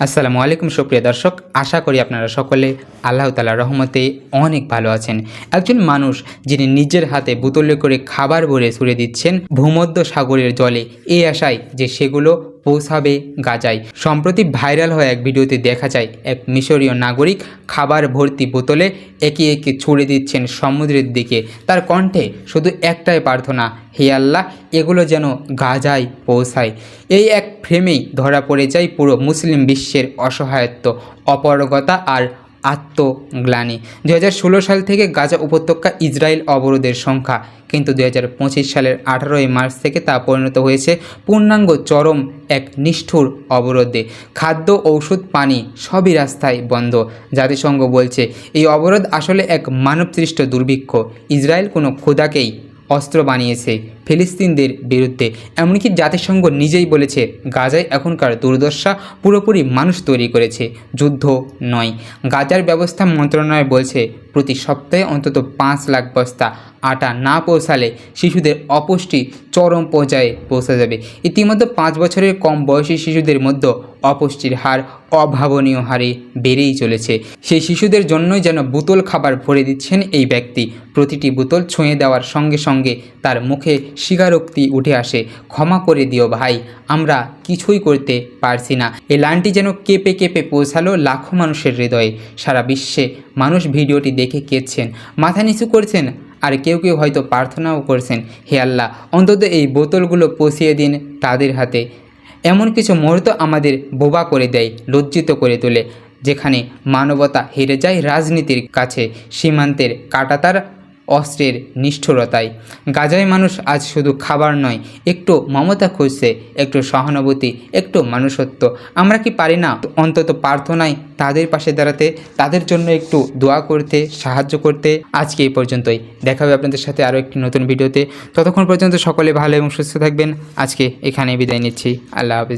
আসসালামু আলাইকুম, সুপ্রিয় দর্শক। আশা করি আপনারা সকলে আল্লাহ তালা রহমতে অনেক ভালো আছেন। একজন মানুষ যিনি নিজের হাতে বোতলে করে খাবার ভরে ছুড়ে দিচ্ছেন ভূমধ্য সাগরের জলে, এই আশায় যে সেগুলো পৌঁছাবে গাজায়। সম্প্রতি ভাইরাল হয়ে এক ভিডিওতে দেখা যায়, এক মিশরীয় নাগরিক খাবার ভর্তি বোতলে একে একে ছুড়ে দিচ্ছেন সমুদ্রের দিকে। তার কণ্ঠে শুধু একটাই প্রার্থনা, হে আল্লাহ, এগুলো যেন গাজায় পৌঁছায়। এই এক ফ্রেমেই ধরা পড়ে যায় পুরো মুসলিম বিশ্বের অসহায়ত্ব, অপরগতা আর আত্মগ্লানি। দু হাজার ষোলো সাল থেকে গাজা উপত্যকা ইসরায়েল অবরোধের সংখ্যা, কিন্তু দু হাজার পঁচিশ সালের আঠারোই মার্চ থেকে তা পরিণত হয়েছে পূর্ণাঙ্গ চরম এক নিষ্ঠুর অবরোধে। খাদ্য, ঔষধ, পানি সবই রাস্তায় বন্ধ। জাতিসংঘ বলছে, এই অবরোধ আসলে এক মানবসৃষ্ট দুর্ভিক্ষ। ইসরায়েল কোনো খোদাকেই অস্ত্র বানিয়েছে ফিলিস্তিনদের বিরুদ্ধে। এমনকি জাতিসংঘ নিজেই বলেছে, গাজায় এখনকার দুর্দশা পুরোপুরি মানুষ তৈরি করেছে, যুদ্ধ নয়। গাজার ব্যবস্থা মন্ত্রণালয় বলছে প্রতি সপ্তাহে অন্তত পাঁচ লাখ বস্তা আটা না পৌঁছালে শিশুদের অপুষ্টি চরম পর্যায়ে পৌঁছে যাবে। ইতিমধ্যে পাঁচ বছরের কম বয়সী শিশুদের মধ্যে অপুষ্টির হার অভাবনীয় হারে বেড়েই চলেছে। সেই শিশুদের জন্যই যেন বোতল খাবার ভরে দিচ্ছেন এই ব্যক্তি। প্রতিটি বোতল ছুঁয়ে দেওয়ার সঙ্গে সঙ্গে তার মুখে স্বীকারোক্তি উঠে আসে, ক্ষমা করে দিও ভাই, আমরা কিছুই করতে পারছি না এই লাইনটি যেন কেঁপে কেঁপে পৌঁছালো লাখো মানুষের হৃদয়ে। সারা বিশ্বে মানুষ ভিডিওটি দেখে কেঁদছেন, মাথা নিচু করছেন আর কেউ কেউ হয়তো প্রার্থনাও করছেন, হে আল্লাহ, অন্তত এই বোতলগুলো পচিয়ে দিন তাদের হাতে। এমন কিছু মুহূর্ত আমাদের বোবা করে দেয়, লজ্জিত করে তোলে, যেখানে মানবতা হেরে যায় রাজনীতির কাছে, সীমান্তের কাটাতার অস্ত্রের নিষ্ঠুরতায়। গাজায় মানুষ আজ শুধু খাবার নয়, একটু মমতা খুঁজছে, একটু সহানুভূতি, একটু মানুষত্ব। আমরা কি পারি না? অন্তত প্রার্থনায় তাদের পাশে দাঁড়াতে, তাদের জন্য একটু দোয়া করতে, সাহায্য করতে। আজকে এই পর্যন্তই। দেখা হবে আপনাদের সাথে আরও একটি নতুন ভিডিওতে। ততক্ষণ পর্যন্ত সকলে ভালো এবং সুস্থ থাকবেন। আজকে এখানে বিদায় নিচ্ছি। আল্লাহ হাফিজ।